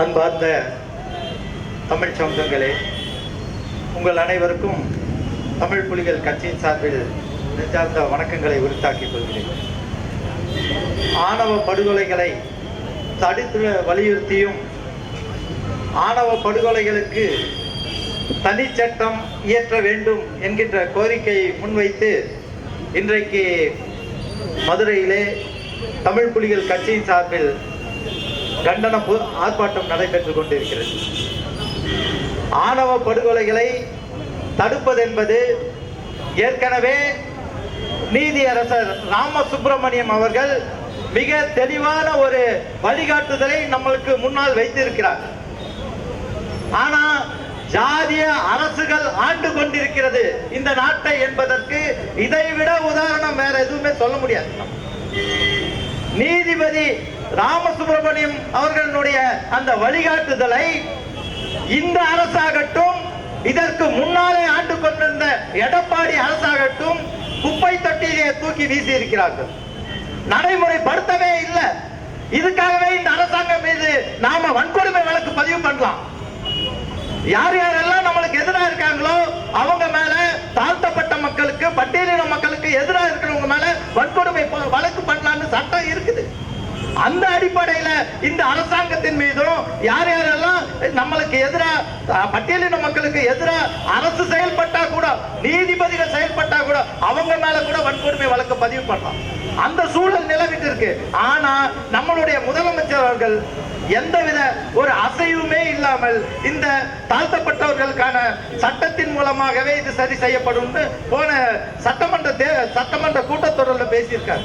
அன்பார்ந்த தமிழ் சொந்தங்களே உங்கள் அனைவருக்கும் தமிழ் புலிகள் கட்சியின் சார்பில் நெஞ்சார்ந்த வணக்கங்களை உரித்தாக்கிக் கொள்கிறேன். ஆணவ படுகொலைகளை தடுத்து வலியுறுத்தியும் ஆணவ படுகொலைகளுக்கு தனிச்சட்டம் இயற்ற வேண்டும் என்கின்ற கோரிக்கையை முன்வைத்து இன்றைக்கு மதுரையிலே தமிழ் புலிகள் கட்சியின் சார்பில் கண்டன ஆர்ப்பாட்டம் நடைபெற்றுக் கொண்டிருக்கிறது. ஆணவ படுகொலைகளை தடுப்பதென்பது ஏற்கனவே நீதியரசர் ராமசுப்பிரமணியம் அவர்கள் மிக தெளிவான ஒரு வழிகாட்டுதலை நம்மளுக்கு முன்னால் வைத்திருக்கிறார். ஆனா ஜாதிய அரசுகள் ஆண்டு கொண்டிருக்கிறது இந்த நாட்டை என்பதற்கு இதைவிட உதாரணம் வேற எதுவுமே சொல்ல முடியாது. நீதிபதி ராமசுப்பிரமணியம் அவர்களுடைய அந்த வழிகாட்டுதலை இந்த அரசாகட்டும் இதற்கு முன்னாலே ஆண்டு கொண்டிருந்த எடப்பாடி அரசாகட்டும் குப்பை தொட்டியிலே தூக்கி வீசி இருக்கிறார்கள் நடைமுறைப்படுத்தவே இல்லை. இதுக்காகவே இந்த அரசாங்கம் மீது நாம வன்கொடுமை வழக்கு பதிவு பண்ணலாம். யார் யாரெல்லாம் நம்மளுக்கு எதிராக இருக்காங்களோ அவங்க மேல தாழ்த்தப்பட்ட மக்களுக்கு பட்டியலின மக்களுக்கு எதிராக இருக்கிறவங்க மேல வன்கொடுமை ப- வழக்கு பண்ணலாம்னு சட்டம் இருக்குது அந்த அடிப்படையில இந்த அரசாங்கத்தின் மீதும் யார் யாரெல்லாம் நம்மளுக்கு எதிராக பட்டியலின மக்களுக்கு எதிராக அரசு செயல்பட்டா கூட நீதிபதிகள் செயல்பட்டா கூட அவங்க மேல கூட வன்கொடுமை வழக்கு பதிவு பண்ணலாம். அந்த சூழல் நிலவிட்டு இருக்கு ஆனா நம்மளுடைய முதலமைச்சர் அவர்கள் எந்தவித ஒரு அசைவுமே இல்லாமல் இந்த தாழ்த்தப்பட்டவர்களுக்கான சட்டத்தின் மூலமாகவே இது சரி செய்யப்படும் போன சட்டமன்ற தே- சட்டமன்ற கூட்டத்தொடரில் பேசியிருக்காரு.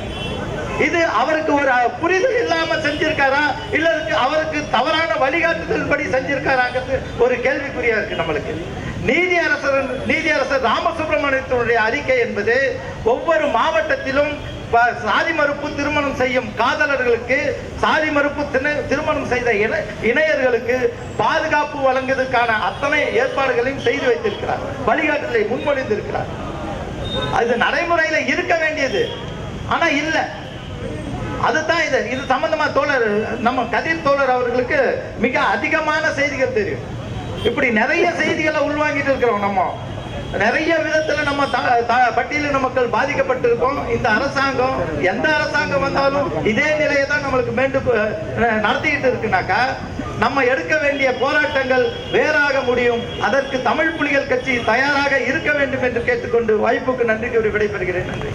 இது அவருக்கு ஒரு புரிதல் இல்லாம செஞ்சிருக்காரா? இல்ல அவருக்கு தவறான வழிகாட்டுதல் படி செஞ்சிருக்காராங்கிறது ஒரு கேள்விக்குறியா இருக்கு நம்மளுக்கு. நீதியரசர் நீதியரசர் ராமசுப்பிரமணியத்தினுடைய அறிக்கை என்பது ஒவ்வொரு மாவட்டத்திலும் ப- சாதி மறுப்பு திருமணம் செய்யும் காதலர்களுக்கு சாதி மறுப்பு திருமணம் செய்த இணை- இணையர்களுக்கு பாதுகாப்பு வழங்குவதற்கான அத்தனை ஏற்பாடுகளையும் செய்து வைத்திருக்கிறார். வழிகாட்டுதலை முன்மொழிந்திருக்கிறார். அது நடைமுறையில இருக்க வேண்டியது. ஆனா இல்லை. அதுதான் இது. இது சம்பந்தமா தோழர் நம்ம கதிர் தோழர் அவர்களுக்கு மிக அதிகமான செய்திகள் தெரியும். இப்படி நிறைய செய்திகளை உள்வாங்கிட்டு இருக்கிறோம் நம்ம. நிறைய விதத்துல நம்ம பட்டியலின மக்கள் பாதிக்கப்பட்டிருக்கோம். இந்த அரசாங்கம் எந்த அரசாங்கம் வந்தாலும் இதே நிலையை தான் நம்மளுக்கு மீண்டும் நடத்திக்கிட்டு இருக்குனாக்கா நம்ம எடுக்க வேண்டிய போராட்டங்கள் வேறாக முடியும். அதற்கு தமிழ் புலிகள் கட்சி தயாராக இருக்க வேண்டும் என்று கேட்டுக்கொண்டு வாய்ப்புக்கு நன்றி கூறி விடைபெறுகிறேன். நன்றி.